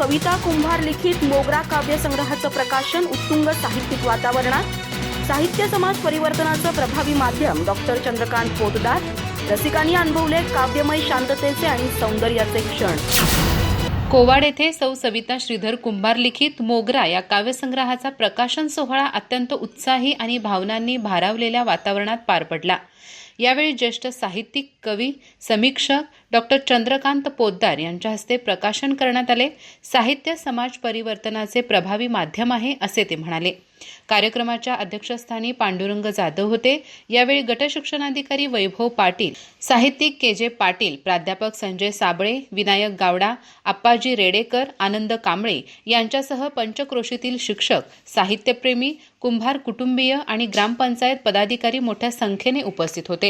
सविता कुंभार लिखित मोगरा काव्य संग्रहाचं प्रकाशन उत्तुंग साहित्यिक वातावरणात. साहित्य समाज परिवर्तनाचं प्रभावी माध्यम डॉक्टर चंद्रकांत पोतदार. रसिकांनी अनुभवले काव्यमय शांततेचे आणि सौंदर्याचे क्षण. कोवाड येथे सौ सविता श्रीधर कुंभार लिखित मोगरा या काव्यसंग्रहाचा प्रकाशन सोहळा अत्यंत उत्साही आणि भावनांनी भारावलेल्या वातावरणात पार पडला. यावेळी ज्येष्ठ साहित्यिक कवी समीक्षक डॉक्टर चंद्रकांत पोद्दार यांच्या हस्ते प्रकाशन करण्यात आले. साहित्य समाज परिवर्तनाचे प्रभावी माध्यम आहे असे ते म्हणाले. कार्यक्रमाच्या अध्यक्षस्थानी पांडुरंग जाधव होते. यावेळी गटशिक्षणाधिकारी वैभव पाटील साहित्यिक के जे पाटील प्राध्यापक संजय साबळे विनायक गावडा आप्पाजी रेडेकर आनंद कांबळे यांच्यासह पंचक्रोशीतील शिक्षक साहित्यप्रेमी कुंभार कुटुंबीय आणि ग्रामपंचायत पदाधिकारी मोठ्या संख्येने उपस्थित होते.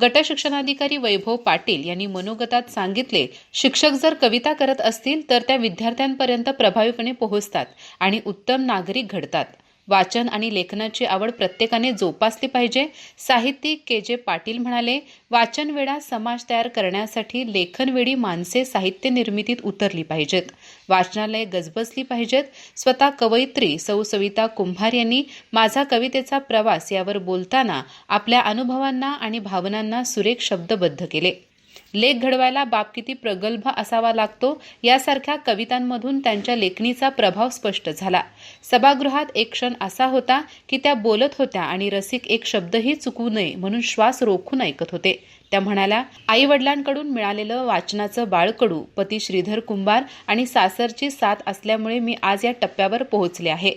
गटशिक्षणाधिकारी वैभव पाटील यांनी मनोगतात सांगितले शिक्षक जर कविता करत असतील तर त्या विद्यार्थ्यांपर्यंत प्रभावीपणे पोहोचतात आणि उत्तम नागरिक घडतात. वाचन आणि लेखनाची आवड प्रत्येकाने जोपासली पाहिजे. साहित्यिक के. जे. पाटील म्हणाले वाचनवेळा समाज तयार करण्यासाठी लेखनवेळी माणसे साहित्य निर्मितीत उतरली पाहिजेत. वाचनालय गजबजली पाहिजेत. स्वतः कवयित्री सौ सविता कुंभार यांनी माझा कवितेचा प्रवास यावर बोलताना आपल्या अनुभवांना आणि भावनांना सुरेख शब्दबद्ध केले. लेख घडवायला बाप किती प्रगल्भ असावा लागतो यासारख्या कवितांमधून त्यांच्या लेखणीचा प्रभाव स्पष्ट झाला. सभागृहात एक क्षण असा होता की त्या बोलत होत्या आणि रसिक एक शब्दही चुकू नये म्हणून श्वास रोखून ऐकत होते. त्या म्हणाल्या आई वडिलांकडून मिळालेलं वाचनाचं बाळकडू पती श्रीधर कुंभार आणि सासरची साथ असल्यामुळे मी आज या टप्प्यावर पोहोचले आहे.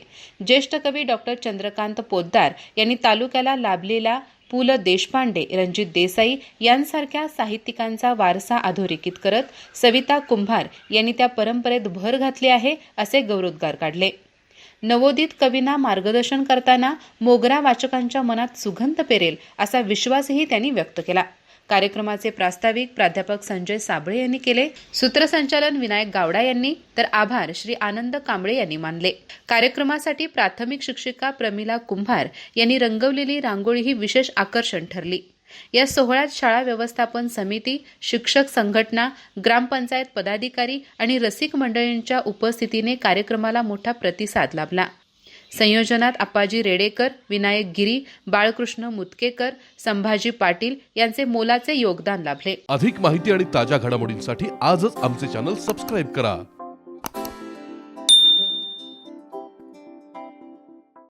ज्येष्ठ कवी डॉक्टर चंद्रकांत पोद्दार यांनी तालुक्याला लाभलेल्या पु ल देशपांडे रणजित देसाई यांसारख्या साहित्यिकांचा वारसा अधोरेखित करत सविता कुंभार यांनी त्या परंपरेत भर घातली आहे असे गौरवोद्गार काढले. नवोदित कवींना मार्गदर्शन करताना मोगरा वाचकांच्या मनात सुगंध पेरेल असा विश्वासही त्यांनी व्यक्त केला. कार्यक्रमाचे प्रास्ताविक प्राध्यापक संजय साबळे यांनी केले. सूत्रसंचालन विनायक गावडा यांनी. तर आभार श्री आनंद कांबळे यांनी मानले. कार्यक्रमासाठी प्राथमिक शिक्षिका प्रमिला कुंभार यांनी रंगवलेली रांगोळी ही विशेष आकर्षण ठरली. या सोहळ्यात शाळा व्यवस्थापन समिती शिक्षक संघटना ग्रामपंचायत पदाधिकारी आणि रसिक मंडळींच्या उपस्थितीने कार्यक्रमाला मोठा प्रतिसाद लाभला. संयोजनात अप्पाजी रेडेकर विनायक गिरी बाळकृष्ण मुतकेकर संभाजी पाटील यांचे मोलाचे योगदान लाभले. अधिक माहिती आणि ताज्या घडामोडींसाठी आजच आमचे चॅनल सबस्क्राईब करा.